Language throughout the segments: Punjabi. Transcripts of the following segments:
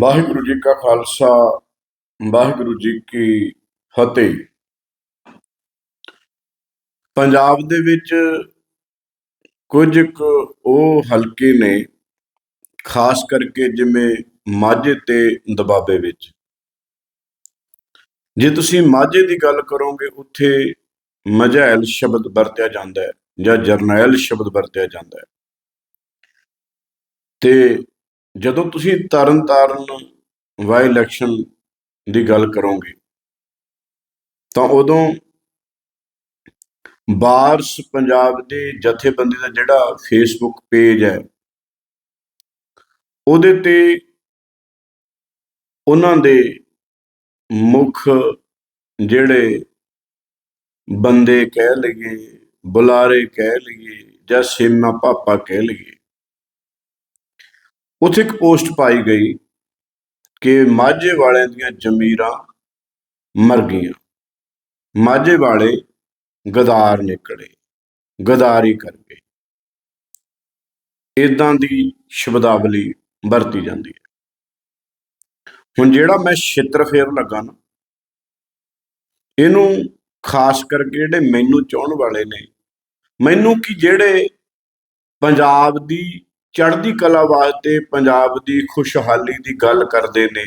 ਵਾਹਿਗੁਰੂ ਜੀ ਕਾ ਖਾਲਸਾ, ਵਾਹਿਗੁਰੂ ਜੀ ਕੀ ਫਤਿਹ। ਪੰਜਾਬ ਦੇ ਵਿੱਚ ਕੁਝ ਕੁ ਉਹ ਹਲਕੇ ਨੇ, ਖਾਸ ਕਰਕੇ ਜਿਵੇਂ ਮਾਝੇ ਤੇ ਦਬਾਬੇ ਵਿੱਚ। ਜੇ ਤੁਸੀਂ ਮਾਝੇ ਦੀ ਗੱਲ ਕਰੋਗੇ, ਉੱਥੇ ਮਝੈਲ ਸ਼ਬਦ ਵਰਤਿਆ ਜਾਂਦਾ ਹੈ ਜਾਂ ਜਰਨੈਲ ਸ਼ਬਦ ਵਰਤਿਆ ਜਾਂਦਾ ਹੈ। ਤੇ ਜਦੋਂ ਤੁਸੀਂ ਤਰਨ ਤਾਰਨ ਵਾਈ ਇਲੈਕਸ਼ਨ ਦੀ ਗੱਲ ਕਰੋਗੇ, ਤਾਂ ਉਦੋਂ ਬਾਰਸ ਪੰਜਾਬ ਦੇ ਜਥੇਬੰਦੀ ਦਾ ਜਿਹੜਾ ਫੇਸਬੁੱਕ ਪੇਜ ਹੈ, ਉਹਦੇ ਤੇ ਉਹਨਾਂ ਦੇ ਮੁੱਖ ਜਿਹੜੇ ਬੰਦੇ ਕਹਿ ਲਈਏ, ਬੁਲਾਰੇ ਕਹਿ ਲਈਏ ਜਾਂ ਸੇਮਾ ਪਾਪਾ ਕਹਿ ਲਈਏ ਉੱਥੇ ਇੱਕ ਪੋਸਟ ਪਾਈ ਗਈ ਕਿ ਮਾਝੇ ਵਾਲਿਆਂ ਦੀਆਂ ਜ਼ਮੀਰਾਂ ਮਰ ਗਈਆਂ। ਮਾਝੇ ਵਾਲੇ ਗਦਾਰ ਨਿਕਲੇ, ਗਦਾਰੀ ਕਰ ਗਏ ਇਦਾਂ ਦੀ ਸ਼ਬਦਾਵਲੀ ਵਰਤੀ ਜਾਂਦੀ ਹੈ। ਹੁਣ ਜਿਹੜਾ ਮੈਂ ਛਿੱਤਰ ਫੇਰ ਲੱਗਾ ਨਾ, ਇਹਨੂੰ ਖਾਸ ਕਰਕੇ ਜਿਹੜੇ ਮੈਨੂੰ ਚਾਹਣ ਵਾਲੇ ਨੇ, ਮੈਨੂੰ ਕਿ ਜਿਹੜੇ ਪੰਜਾਬ ਦੀ ਚੜ੍ਹਦੀ ਕਲਾ ਵਾਸਤੇ ਪੰਜਾਬ ਦੀ ਖੁਸ਼ਹਾਲੀ ਦੀ ਗੱਲ ਕਰਦੇ ਨੇ।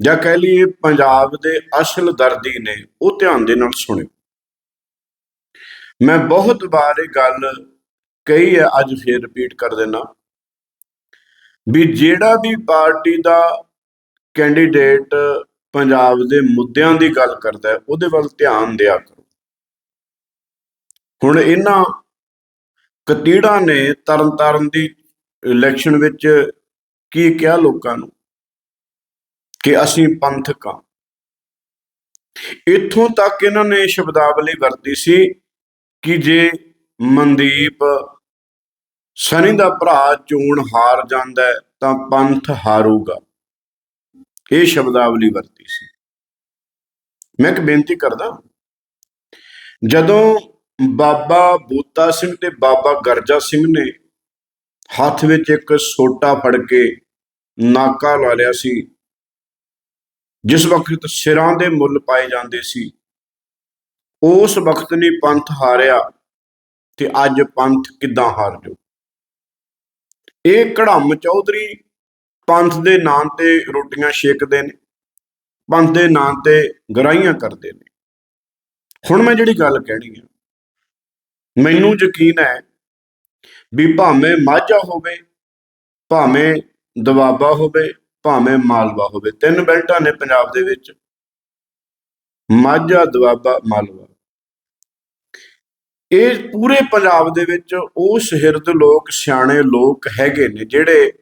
ਜਾਂ ਕਹਿ ਲਈਏ ਪੰਜਾਬ ਦੇ ਅਸਲ ਦਰਦੀ ਨੇ, ਉਹ ਧਿਆਨ ਦੇ ਨਾਲ ਸੁਣਿਓ। ਮੈਂ ਬਹੁਤ ਵਾਰ ਇਹ ਗੱਲ ਕਹੀ ਹੈ, ਅੱਜ ਫੇਰ ਰਿਪੀਟ ਕਰ ਦੇਣਾ ਵੀ ਜਿਹੜਾ ਵੀ ਪਾਰਟੀ ਦਾ ਕੈਂਡੀਡੇਟ ਪੰਜਾਬ ਦੇ ਮੁੱਦਿਆਂ ਦੀ ਗੱਲ ਕਰਦਾ ਹੈ, ਉਹਦੇ ਵੱਲ ਧਿਆਨ ਦਿਆ ਕਰੋ। ਹੁਣ ਇਹਨਾਂ ਕਤੀੜਾ ਨੇ ਤਰਨਤਾਰਨ ਦੀ ਇਲੈਕਸ਼ਨ ਵਿੱਚ ਕੀ ਕਿਹਾ ਲੋਕਾਂ ਨੂੰ? ਕਿ ਅਸੀਂ ਪੰਥਕ ਹਾਂ। ਇੱਥੋਂ ਤੱਕ ਇਹਨਾਂ ਨੇ ਸ਼ਬਦਾਵਲੀ ਵਰਤੀ ਸੀ ਕਿ ਜੇ ਮਨਦੀਪ ਸਨੀ ਦਾ ਭਰਾ ਚੋਣ ਹਾਰ ਜਾਂਦਾ ਤਾਂ ਪੰਥ ਹਾਰੂਗਾ। ਇਹ ਸ਼ਬਦਾਵਲੀ ਵਰਤੀ ਸੀ। ਮੈਂ ਇੱਕ ਬੇਨਤੀ ਕਰਦਾ, ਜਦੋਂ ਬਾਬਾ ਬੂਤਾ ਸਿੰਘ ਤੇ ਬਾਬਾ ਗਰਜਾ ਸਿੰਘ ਨੇ ਹੱਥ ਵਿੱਚ ਇੱਕ ਸੋਟਾ ਫੜ ਕੇ ਨਾਕਾ ਲਾ ਲਿਆ ਸੀ। ਜਿਸ ਵਕਤ ਸਿਰਾਂ ਦੇ ਮੁੱਲ ਪਾਏ ਜਾਂਦੇ ਸੀ, ਉਸ ਵਕਤ ਨੇ ਪੰਥ ਹਾਰਿਆ ਤੇ ਅੱਜ ਪੰਥ ਕਿੱਦਾਂ ਹਾਰ ਜਾਊ ਇਹ ਕੜਮ ਚੌਧਰੀ ਪੰਥ ਦੇ ਨਾਂ ਤੇ ਰੋਟੀਆਂ ਛੇਕਦੇ ਨੇ, ਪੰਥ ਦੇ ਨਾਂ ਤੇ ਗਰਾਈਆਂ ਕਰਦੇ ਨੇ। ਹੁਣ ਮੈਂ ਜਿਹੜੀ ਗੱਲ ਕਹਿਣੀ ਹੈ ਮੈਨੂੰ ਯਕੀਨ ਹੈ ਵੀ ਭਾਵੇਂ ਮਾਝਾ ਹੋਵੇ, ਭਾਵੇਂ ਦਵਾਬਾ ਹੋਵੇ, ਭਾਵੇਂ ਮਾਲਵਾ ਹੋਵੇ, ਤਿੰਨ ਬੈਲਟਾਂ ਨੇ ਪੰਜਾਬ ਦੇ ਵਿੱਚ। ਮਾਝਾ ਦਵਾਬਾ ਮਾਲਵਾ। ਇਹ ਪੂਰੇ ਪੰਜਾਬ ਦੇ ਵਿੱਚ ਉਹ ਸ਼ਹਿਰਦ ਲੋਕ, ਸਿਆਣੇ ਲੋਕ ਹੈਗੇ ਨੇ ਜਿਹੜੇ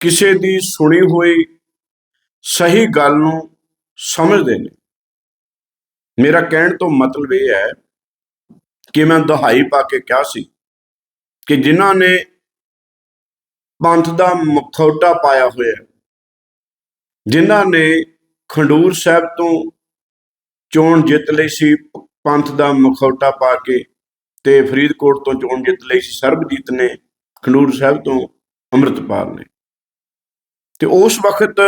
ਕਿਸੇ ਦੀ ਸੁਣੀ ਹੋਈ ਸਹੀ ਗੱਲ ਨੂੰ ਸਮਝਦੇ ਨੇ। ਮੇਰਾ ਕਹਿਣ ਤੋਂ ਮਤਲਬ ਇਹ ਹੈ ਕਿ ਮੈਂ ਦਹਾਈ ਪਾ ਕੇ ਕਿਹਾ ਸੀ ਕਿ ਜਿਨ੍ਹਾਂ ਨੇ ਪੰਥ ਦਾ ਮਖੌਟਾ ਪਾਇਆ ਹੋਇਆ ਹੈ, ਜਿਨ੍ਹਾਂ ਨੇ ਖੰਡੂਰ ਸਾਹਿਬ ਤੋਂ ਚੋਣ ਜਿੱਤ ਲਈ ਸੀ ਪੰਥ ਦਾ ਮਖੌਟਾ ਪਾ ਕੇ ਤੇ ਫਰੀਦਕੋਟ ਤੋਂ ਚੋਣ ਜਿੱਤ ਲਈ ਸੀ ਸਰਬਜੀਤ ਨੇ ਖੰਡੂਰ ਸਾਹਿਬ ਤੋਂ ਅੰਮ੍ਰਿਤਪਾਲ ਨੇ। ਤੇ ਉਸ ਵਕਤ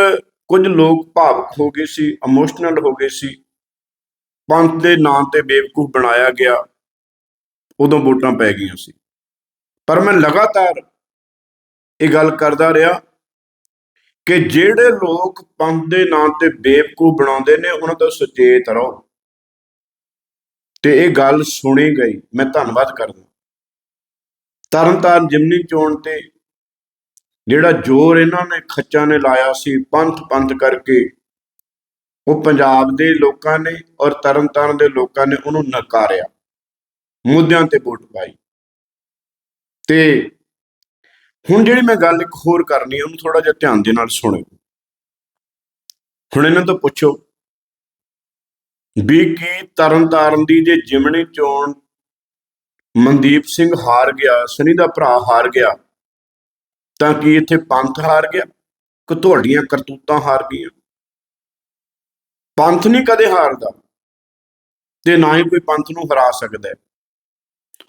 ਕੁਝ ਲੋਕ ਭਾਵਕ ਹੋ ਗਏ ਸੀ ਇਮੋਸ਼ਨਲ ਹੋ ਗਏ ਸੀ। ਪੰਥ ਦੇ ਨਾਂ ਤੇ ਬੇਵਕੂਫ ਬਣਾਇਆ ਗਿਆ। ਉਦੋਂ ਵੋਟਾਂ ਪੈ ਗਈਆਂ ਸੀ। ਪਰ ਮੈਂ ਲਗਾਤਾਰ ਇਹ ਗੱਲ ਕਰਦਾ ਰਿਹਾ ਕਿ ਜਿਹੜੇ ਲੋਕ ਪੰਥ ਦੇ ਨਾਂ ਤੇ ਬੇਵਕੂਫ ਬਣਾਉਂਦੇ ਨੇ, ਉਹਨਾਂ ਤੋਂ ਸੁਚੇਤ ਰਹੋ। ਤੇ ਇਹ ਗੱਲ ਸੁਣੀ ਗਈ। ਮੈਂ ਧੰਨਵਾਦ ਕਰਦਾ। ਤਰਨਤਾਰਨ ਜਿਮਨੀ ਚੋਣ ਤੇ ਜਿਹੜਾ ਜ਼ੋਰ ਇਹਨਾਂ ਨੇ ਖੱਚਾਂ ਨੇ ਲਾਇਆ ਸੀ, ਪੰਥ ਪੰਥ ਕਰਕੇ, ਉਹ ਪੰਜਾਬ ਦੇ ਲੋਕਾਂ ਨੇ ਔਰ ਤਰਨਤਾਰਨ ਦੇ ਲੋਕਾਂ ਨੇ ਉਹਨੂੰ ਨਕਾਰਿਆ। ਮੁੱਦਿਆਂ ਤੇ ਵੋਟ ਪਾਈ। ਤੇ ਹੁਣ ਜਿਹੜੀ ਮੈਂ ਗੱਲ ਇੱਕ ਹੋਰ ਕਰਨੀ ਹੈ ਉਹਨੂੰ ਥੋੜਾ ਜਿਹਾ ਧਿਆਨ ਦੇ ਨਾਲ ਸੁਣਿਓ ਹੁਣ ਇਹਨਾਂ ਤੋਂ ਪੁੱਛੋ ਵੀ ਕੀ ਤਰਨਤਾਰਨ ਦੀ ਜੇ ਜਿਮਣੀ ਚੋਣ ਮਨਦੀਪ ਸਿੰਘ ਹਾਰ ਗਿਆ, ਸਨੀ ਦਾ ਭਰਾ ਹਾਰ ਗਿਆ, ਤਾਂ ਕੀ ਇੱਥੇ ਪੰਥ ਹਾਰ ਗਿਆ? ਕਿ ਤੁਹਾਡੀਆਂ ਕਰਤੂਤਾਂ ਹਾਰ ਗਈਆਂ? ਪੰਥ ਨਹੀਂ ਕਦੇ ਹਾਰਦਾ ਤੇ ਨਾ ਹੀ ਕੋਈ ਪੰਥ ਨੂੰ ਹਰਾ ਸਕਦਾ।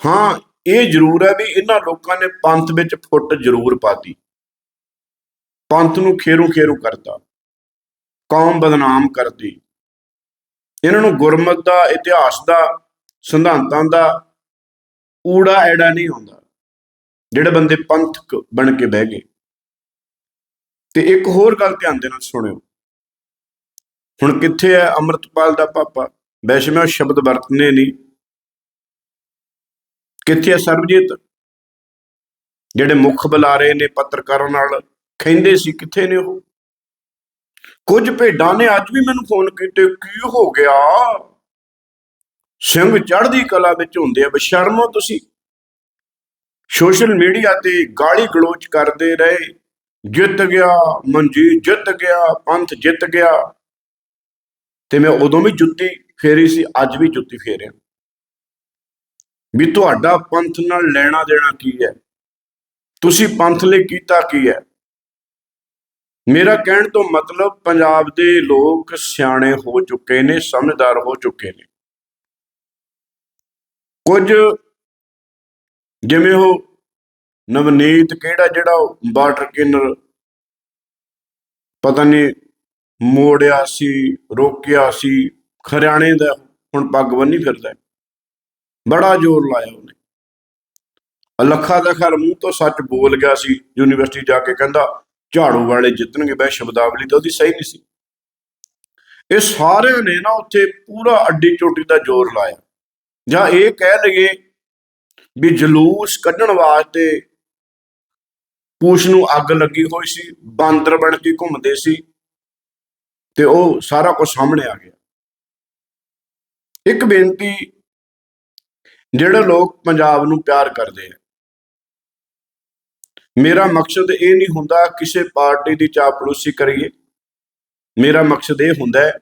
ਹਾਂ, ਇਹ ਜ਼ਰੂਰ ਹੈ ਵੀ ਇਹਨਾਂ ਲੋਕਾਂ ਨੇ ਪੰਥ ਵਿੱਚ ਫੁੱਟ ਜ਼ਰੂਰ ਪਾਤੀ। ਪੰਥ ਨੂੰ ਖੇਰੂ ਖੇਰੂ ਕਰਤਾ। ਕੌਮ ਬਦਨਾਮ ਕਰਦੀ ਇਹਨਾਂ ਨੂੰ ਗੁਰਮਤ ਦਾ, ਇਤਿਹਾਸ ਦਾ, ਸਿਧਾਂਤਾਂ ਦਾ ਊੜਾ ਐੜਾ ਨਹੀਂ ਆਉਂਦਾ ਜਿਹੜੇ ਬੰਦੇ ਪੰਥਕ ਬਣ ਕੇ ਬਹਿ ਗਏ। ਤੇ ਇੱਕ ਹੋਰ ਗੱਲ ਧਿਆਨ ਦੇ ਨਾਲ ਸੁਣਿਓ। ਹੁਣ ਕਿੱਥੇ ਹੈ ਅੰਮ੍ਰਿਤਪਾਲ ਦਾ ਪਾਪਾ? ਵੈਸੇ ਮੈਂ ਉਹ ਸ਼ਬਦ ਵਰਤਨੇ ਨਹੀਂ। ਕਿੱਥੇ ਹੈ ਸਰਬਜੀਤ? ਜਿਹੜੇ ਮੁੱਖ ਬੁਲਾਰੇ ਨੇ ਪੱਤਰਕਾਰਾਂ ਨਾਲ ਕਹਿੰਦੇ ਸੀ, ਕਿੱਥੇ ਨੇ ਉਹ? ਕੁਝ ਭੇਡਾਂ ਨੇ ਅੱਜ ਵੀ ਮੈਨੂੰ ਫੋਨ ਕੀਤੇ, ਕੀ ਹੋ ਗਿਆ? ਸਿੰਘ ਚੜ੍ਹਦੀ ਕਲਾ ਵਿੱਚ ਹੁੰਦੇ ਆ, ਬਸ਼ਰਮੋ ਤੁਸੀਂ। ਸੋਸ਼ਲ ਮੀਡੀਆ ਤੇ ਗਾਲੀ ਗਲੋਚ ਕਰਦੇ ਰਹੇ। ਜਿੱਤ ਗਿਆ, ਮਨਜੀਤ ਜਿੱਤ ਗਿਆ, ਪੰਥ ਜਿੱਤ ਗਿਆ। ਤੇ ਮੈਂ ਉਦੋਂ ਵੀ ਜੁੱਤੀ ਫੇਰੀ ਸੀ, ਅੱਜ ਵੀ ਜੁੱਤੀ ਫੇਰਿਆ। ਵੀ ਤੁਹਾਡਾ ਪੰਥ ਨਾਲ ਲੈਣਾ ਦੇਣਾ ਕੀ ਹੈ? ਤੁਸੀਂ ਪੰਥ ਲਈ ਕੀਤਾ ਕੀ ਹੈ? ਮੇਰਾ ਕਹਿਣ ਤੋਂ ਮਤਲਬ ਪੰਜਾਬ ਦੇ ਲੋਕ ਸਿਆਣੇ ਹੋ ਚੁੱਕੇ ਨੇ, ਸਮਝਦਾਰ ਹੋ ਚੁੱਕੇ ਨੇ। ਕੁਝ ਜਿਵੇਂ ਉਹ ਨਵਨੀਤ ਕਿਹੜਾ ਜਿਹੜਾ ਬਾਰਡਰ ਕਿਨਰ ਪਤਾ ਨਹੀਂ ਮੋੜਿਆ ਸੀ, ਰੋਕਿਆ ਸੀ ਹਰਿਆਣੇ ਦਾ ਹੁਣ ਪੱਗ ਬੰਨੀ ਫਿਰਦਾ ਬੜਾ ਜ਼ੋਰ ਲਾਇਆ ਉਹਨੇ। ਅਲੱਖਾ ਦਾ ਖਰ ਮੂੰਹ ਤੋਂ ਸੱਚ ਬੋਲ ਗਿਆ ਸੀ, ਯੂਨੀਵਰਸਿਟੀ ਜਾ ਕੇ ਕਹਿੰਦਾ, ਝਾੜੂ ਵਾਲੇ ਜਿੱਤਣਗੇ ਬੈ ਸ਼ਬਦਾਵਲੀ ਤਾਂ ਉਹਦੀ ਸਹੀ ਨਹੀਂ ਸੀ। ਇਹ ਸਾਰਿਆਂ ਨੇ ਨਾ ਉੱਥੇ ਪੂਰਾ ਅੱਡੀ ਚੋਟੀ ਦਾ ਜ਼ੋਰ ਲਾਇਆ। ਜਾਂ ਇਹ ਕਹਿ ਲਈਏ ਵੀ ਜਲੂਸ ਕੱਢਣ ਵਾਸਤੇ ਪੂਛ ਨੂੰ ਅੱਗ ਲੱਗੀ ਹੋਈ ਸੀ, ਬਾਂਦਰ ਬਣ ਕੇ ਘੁੰਮਦੇ ਸੀ ਤੇ ਉਹ ਸਾਰਾ ਕੁਝ ਸਾਹਮਣੇ ਆ ਗਿਆ। ਇੱਕ ਬੇਨਤੀ ਜਿਹੜੇ ਲੋਕ ਪੰਜਾਬ ਨੂੰ ਪਿਆਰ ਕਰਦੇ ਆ। ਮੇਰਾ ਮਕਸਦ ਇਹ ਨਹੀਂ ਹੁੰਦਾ ਕਿਸੇ ਪਾਰਟੀ ਦੀ ਚਾਪਲੂਸੀ ਕਰੀਏ। ਮੇਰਾ ਮਕਸਦ ਇਹ ਹੁੰਦਾ ਹੈ,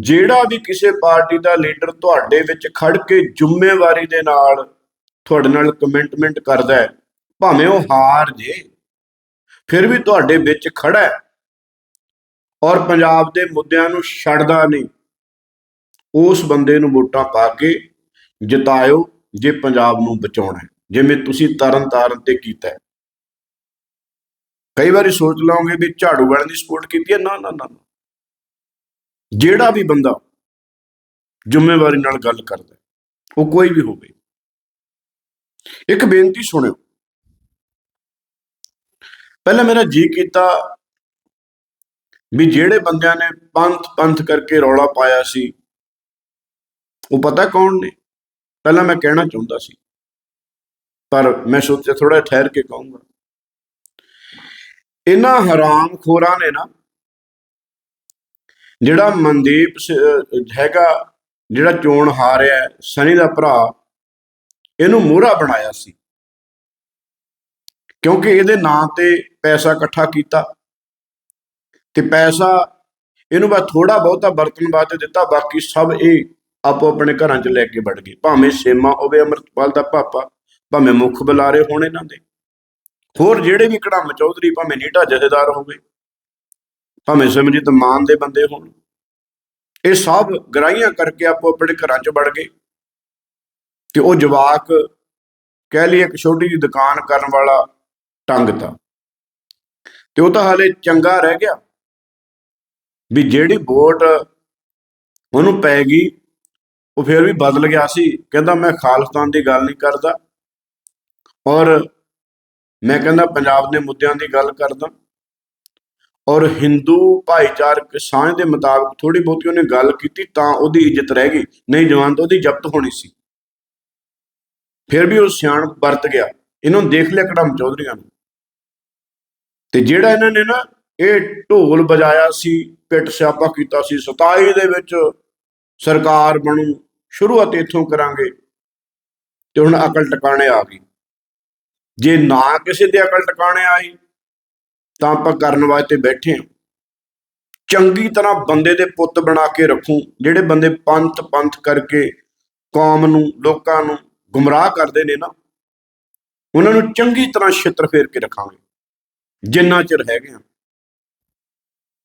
ਜਿਹੜਾ ਵੀ ਕਿਸੇ ਪਾਰਟੀ ਦਾ ਲੀਡਰ ਤੁਹਾਡੇ ਵਿੱਚ ਖੜ ਕੇ ਜ਼ਿੰਮੇਵਾਰੀ ਦੇ ਨਾਲ ਤੁਹਾਡੇ ਨਾਲ ਕਮਿਟਮੈਂਟ ਕਰਦਾ ਹੈ, ਭਾਵੇਂ ਉਹ ਹਾਰ ਜੇ, ਫਿਰ ਵੀ ਤੁਹਾਡੇ ਵਿੱਚ ਖੜਾ ਹੈ ਔਰ ਪੰਜਾਬ ਦੇ ਮੁੱਦਿਆਂ ਨੂੰ ਛੱਡਦਾ ਨਹੀਂ। ਉਸ ਬੰਦੇ ਨੂੰ ਵੋਟਾਂ ਪਾ ਕੇ ਜਿਤਾਇਓ ਜੇ ਪੰਜਾਬ ਨੂੰ ਬਚਾਉਣਾ ਹੈ, ਜਿਵੇਂ ਤੁਸੀਂ ਤਰਨ ਤਾਰਨ ਤੇ ਕੀਤਾ ਕਈ ਵਾਰੀ ਸੋਚ ਲਓਗੇ ਵੀ ਝਾੜੂ ਵਾਲਿਆਂ ਦੀ ਸਪੋਰਟ ਕੀਤੀ ਹੈ, ਨਾ ਨਾ ਨਾ ਜਿਹੜਾ ਵੀ ਬੰਦਾ ਜ਼ਿੰਮੇਵਾਰੀ ਨਾਲ ਗੱਲ ਕਰਦਾ ਉਹ ਕੋਈ ਵੀ ਹੋਵੇ। ਇੱਕ ਬੇਨਤੀ ਸੁਣਿਓ। ਪਹਿਲਾਂ ਮੇਰਾ ਜੀ ਕੀਤਾ ਵੀ ਜਿਹੜੇ ਬੰਦਿਆਂ ਨੇ ਪੰਥ ਪੰਥ ਕਰਕੇ ਰੌਲਾ ਪਾਇਆ ਸੀ, ਉਹ ਪਤਾ ਕੌਣ ਨੇ? ਪਹਿਲਾਂ ਮੈਂ ਕਹਿਣਾ ਚਾਹੁੰਦਾ ਸੀ। ਪਰ ਮੈਂ ਸੋਚਿਆ ਥੋੜਾ ਠਹਿਰ ਕੇ ਕਹੂੰਗਾ। ਇਹਨਾਂ ਹਰਾਮ ਖੋਰਾਂ ਨੇ ਨਾ ਜਿਹੜਾ ਮਨਦੀਪ ਹੈਗਾ ਜਿਹੜਾ ਚੋਣ ਹਾਰਿਆ ਸਨੀ ਦਾ ਭਰਾ ਇਹਨੂੰ ਮੋਹਰਾ ਬਣਾਇਆ ਸੀ। ਕਿਉਂਕਿ ਇਹਦੇ ਨਾਂ ਤੇ ਪੈਸਾ ਇਕੱਠਾ ਕੀਤਾ ਤੇ ਪੈਸਾ ਇਹਨੂੰ ਬਸ ਥੋੜਾ ਬਹੁਤਾ ਵਰਤਣ ਵਾਸਤੇ ਦਿੱਤਾ ਬਾਕੀ ਸਭ ਇਹ ਆਪੋ ਆਪਣੇ ਘਰਾਂ 'ਚ ਲੈ ਕੇ ਵੜ ਗਏ। ਭਾਵੇਂ ਸੇਮਾ ਹੋਵੇ, ਅਮਰਤਪਾਲ ਦਾ ਪਾਪਾ, ਭਾਵੇਂ ਮੁੱਖ ਬੁਲਾਰੇ ਹੋਣ ਇਹਨਾਂ ਦੇ। ਹੋਰ ਜਿਹੜੇ ਵੀ ਕੜਮ ਚੌਧਰੀ ਭਾਵੇਂ ਨੀਟਾ ਜਥੇਦਾਰ ਹੋਵੇ, ਭਾਵੇਂ ਸਿਮਰਜੀਤ ਮਾਨ ਦੇ ਬੰਦੇ ਹੋਣ, ਇਹ ਸਭ ਗਰਾਈਆਂ ਕਰਕੇ ਆਪੋ ਆਪਣੇ ਘਰਾਂ 'ਚ ਵੜ ਗਏ। ਤੇ ਉਹ ਜਵਾਕ ਕਹਿ ਲਈ ਇੱਕ ਛੋਟੀ ਜਿਹੀ ਦੁਕਾਨ ਕਰਨ ਵਾਲਾ ਟੰਗਤਾ ਤੇ ਉਹ ਤਾਂ ਹਾਲੇ ਚੰਗਾ ਰਹਿ ਗਿਆ। ਵੀ ਜਿਹੜੀ ਵੋਟ ਉਹਨੂੰ ਪੈ ਗਈ ਉਹ ਫਿਰ ਵੀ ਬਦਲ ਗਿਆ ਸੀ। ਕਹਿੰਦਾ, ਮੈਂ ਖਾਲਿਸਤਾਨ ਦੀ ਗੱਲ ਨਹੀਂ ਕਰਦਾ ਔਰ ਮੈਂ ਕਹਿੰਦਾ, ਪੰਜਾਬ ਦੇ ਮੁੱਦਿਆਂ ਦੀ ਗੱਲ ਕਰਦਾ ਔਰ ਹਿੰਦੂ ਭਾਈਚਾਰਕ ਸਾਂਝ ਦੇ ਮੁਤਾਬਕ ਥੋੜੀ ਬਹੁਤੀ ਉਹਨੇ ਗੱਲ ਕੀਤੀ ਤਾਂ ਉਹਦੀ ਇੱਜ਼ਤ ਰਹਿ ਗਈ। ਨਹੀਂ ਜਵਾਨ, ਤਾਂ ਉਹਦੀ ਜ਼ਬਤ ਹੋਣੀ ਸੀ। ਫਿਰ ਵੀ ਉਹ ਸਿਆਣ ਵਰਤ ਗਿਆ। ਇਹਨਾਂ ਨੂੰ ਦੇਖ ਲਿਆ ਕੜਮ ਚੌਧਰੀਆਂ ਨੂੰ। ਤੇ ਜਿਹੜਾ ਇਹਨਾਂ ਨੇ ਨਾ ਇਹ ਢੋਲ ਵਜਾਇਆ ਸੀ ਪਿੱਟ ਸਿਆਪਾ ਕੀਤਾ ਸੀ 27 ਦੇ ਵਿੱਚ ਸਰਕਾਰ ਬਣੂ ਸ਼ੁਰੂਆਤ ਇੱਥੋਂ ਕਰਾਂਗੇ ਤੇ ਹੁਣ ਅਕਲ ਟਿਕਾਣੇ ਆ ਗਈ। ਜੇ ਨਾ ਕਿਸੇ ਦੇ ਅਕਲ ਟਿਕਾਣੇ ਆਈ, ਤਾਂ ਆਪਾਂ ਕਰਨ ਵਾਸਤੇ ਬੈਠੇ ਹਾਂ। ਚੰਗੀ ਤਰ੍ਹਾਂ ਬੰਦੇ ਦੇ ਪੁੱਤ ਬਣਾ ਕੇ ਰੱਖੂ, ਜਿਹੜੇ ਬੰਦੇ ਪੰਥ ਪੰਥ ਕਰਕੇ ਕੌਮ ਨੂੰ, ਲੋਕਾਂ ਨੂੰ ਗੁੰਮਰਾਹ ਕਰਦੇ ਨੇ ਨਾ, ਉਹਨਾਂ ਨੂੰ ਚੰਗੀ ਤਰ੍ਹਾਂ ਛਿੱਤਰ ਫੇਰ ਕੇ ਰੱਖਾਂਗੇ, ਜਿੰਨਾ ਚਿਰ ਹੈਗੇ ਆ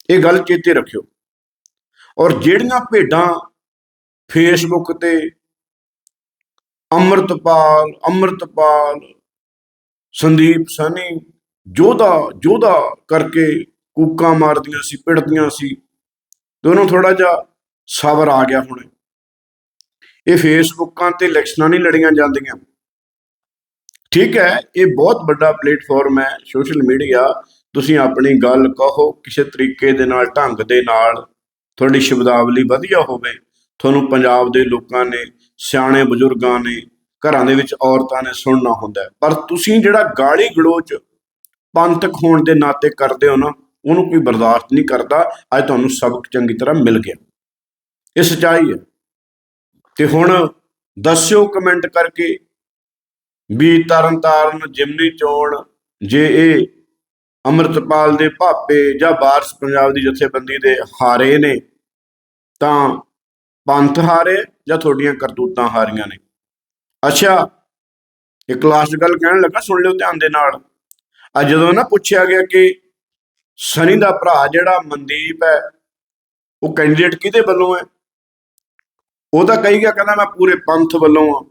ਇਹ ਗੱਲ ਚੇਤੇ ਰੱਖਿਓ। ਔਰ ਜਿਹੜੀਆਂ ਭੇਡਾਂ ਫੇਸਬੁੱਕ ਤੇ ਅੰਮ੍ਰਿਤਪਾਲ ਅੰਮ੍ਰਿਤਪਾਲ ਸੰਦੀਪ ਸਨੀ ਜੋਧਾ ਜੋਧਾ ਕਰਕੇ ਕੂਕਾਂ ਮਾਰਦੀਆਂ ਸੀ ਪਿੜਦੀਆਂ ਸੀ। ਉਹਨੂੰ ਥੋੜਾ ਜਿਹਾ ਸਬਰ ਆ ਗਿਆ ਹੁਣ। ਇਹ ਫੇਸਬੁੱਕਾਂ ਤੇ ਇਲੈਕਸ਼ਨਾਂ ਨਹੀਂ ਲੜੀਆਂ ਜਾਂਦੀਆਂ। ਠੀਕ ਹੈ ਇਹ ਬਹੁਤ ਵੱਡਾ ਪਲੇਟਫਾਰਮ ਹੈ ਸੋਸ਼ਲ ਮੀਡੀਆ। ਤੁਸੀਂ ਆਪਣੀ ਗੱਲ ਕਹੋ ਕਿਸੇ ਤਰੀਕੇ ਦੇ ਨਾਲ ਢੰਗ ਦੇ ਨਾਲ ਤੁਹਾਡੀ ਸ਼ਬਦਾਵਲੀ ਵਧੀਆ ਹੋਵੇ। ਤੁਹਾਨੂੰ ਪੰਜਾਬ ਦੇ ਲੋਕਾਂ ਨੇ, ਸਿਆਣੇ ਬਜ਼ੁਰਗਾਂ ਨੇ, ਘਰਾਂ ਦੇ ਵਿੱਚ ਔਰਤਾਂ ਨੇ ਸੁਣਨਾ ਹੁੰਦਾ ਪਰ ਤੁਸੀਂ ਜਿਹੜਾ ਗਾਲੀ ਗਲੋਚ ਪੰਥਕ ਹੋਣ ਦੇ ਨਾਤੇ ਕਰਦੇ ਹੋ ਨਾ, ਉਹਨੂੰ ਕੋਈ ਬਰਦਾਸ਼ਤ ਨਹੀਂ ਕਰਦਾ। ਅੱਜ ਤੁਹਾਨੂੰ ਸਬਕ ਚੰਗੀ ਤਰ੍ਹਾਂ ਮਿਲ ਗਿਆ। ਇਹ ਸੱਚਾਈ ਹੈ। ਤੇ ਹੁਣ ਦੱਸਿਓ ਕਮੈਂਟ ਕਰਕੇ ਵੀ ਤਰਨ ਤਾਰਨ ਜਿਮਨੀ ਚੋਣ ਜੇ ਇਹ ਅੰਮ੍ਰਿਤਪਾਲ ਦੇ ਭਾਪੇ ਜਾਂ ਬਾਰਸ ਪੰਜਾਬ ਦੀ ਜਥੇਬੰਦੀ ਦੇ ਹਾਰੇ ਨੇ, ਤਾਂ ਪੰਥ ਹਾਰੇ ਜਾਂ ਤੁਹਾਡੀਆਂ ਕਰਤੂਤਾਂ ਹਾਰੀਆਂ ਨੇ? ਅੱਛਾ, ਇੱਕ ਲਾਸਟ ਗੱਲ ਕਹਿਣ ਲੱਗਾ, ਸੁਣ ਲਿਓ ਧਿਆਨ ਦੇ ਨਾਲ। ਆ ਜਦੋਂ ਨਾ ਪੁੱਛਿਆ ਗਿਆ ਕਿ ਸਨੀ ਦਾ ਭਰਾ ਜਿਹੜਾ ਮਨਦੀਪ ਹੈ, ਉਹ ਕੈਂਡੀਡੇਟ ਕਿਹਦੇ ਵੱਲੋਂ ਹੈ? ਉਹ ਤਾਂ ਕਹੀ ਗਿਆ, ਕਹਿੰਦਾ ਮੈਂ ਪੂਰੇ ਪੰਥ ਵੱਲੋਂ ਆ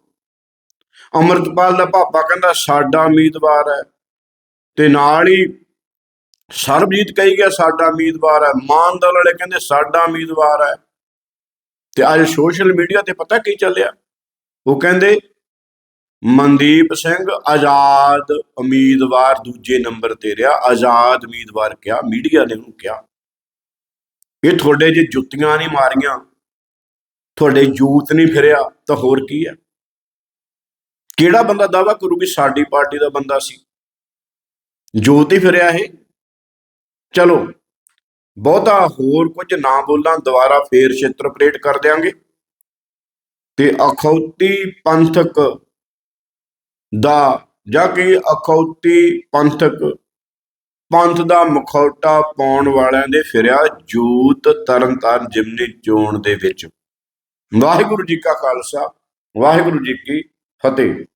ਅਮਰਤਪਾਲ ਦਾ ਪਾਪਾ ਕਹਿੰਦਾ, ਸਾਡਾ ਉਮੀਦਵਾਰ ਹੈ। ਤੇ ਨਾਲ ਹੀ ਸਰਬਜੀਤ ਕਹੀ ਗਿਆ, ਸਾਡਾ ਉਮੀਦਵਾਰ ਹੈ। ਮਾਨ ਦਲ ਵਾਲੇ ਕਹਿੰਦੇ, ਸਾਡਾ ਉਮੀਦਵਾਰ ਹੈ। ਤੇ ਅੱਜ ਸੋਸ਼ਲ ਮੀਡੀਆ ਤੇ ਪਤਾ ਕੀ ਚੱਲਿਆ? ਉਹ ਕਹਿੰਦੇ ਮਨਦੀਪ ਸਿੰਘ ਆਜ਼ਾਦ ਉਮੀਦਵਾਰ ਦੂਜੇ ਨੰਬਰ ਤੇ ਰਿਹਾ ਆਜ਼ਾਦ ਉਮੀਦਵਾਰ ਕਿਹਾ ਮੀਡੀਆ ਨੇ ਉਹਨੂੰ ਕਿਹਾ। ਇਹ ਤੁਹਾਡੇ ਜੇ ਜੁੱਤੀਆਂ ਨਹੀਂ ਮਾਰੀਆਂ ਤੁਹਾਡੇ ਜੂਤ ਨਹੀਂ ਫਿਰਿਆ ਤਾਂ ਹੋਰ ਕੀ ਹੈ? ਕਿਹੜਾ ਬੰਦਾ ਦਾਵਾ ਕਰੂ ਕਿ ਸਾਡੀ ਪਾਰਟੀ ਦਾ ਬੰਦਾ ਸੀ। ਜੋਤ ਹੀ ਫਿਰਿਆ ਇਹ। ਚਲੋ ਬਹੁਤਾ ਹੋਰ ਕੁਝ ਨਾ ਬੋਲਾਂ, ਦੁਬਾਰਾ ਫੇਰ ਛੇਤਰ ਪਰੇਡ ਕਰ ਦਿਆਂਗੇ। ਤੇ ਅਖੌਤੀ ਪੰਥਕ ਦਾ ਜਾਂ ਕਿ ਅਖੌਤੀ ਪੰਥਕ, ਪੰਥ ਦਾ ਮੁਖੌਟਾ ਪਾਉਣ ਵਾਲਿਆਂ ਦੇ ਫਿਰਿਆ ਜੂਤ ਤਰਨਤਾਰਨ ਜਿਮਨੀ ਚੋਣ ਦੇ ਵਿੱਚ। ਵਾਹਿਗੁਰੂ ਜੀ ਕਾ ਖਾਲਸਾ, ਵਾਹਿਗੁਰੂ ਜੀ ਕੀ ਫਤਿਹ।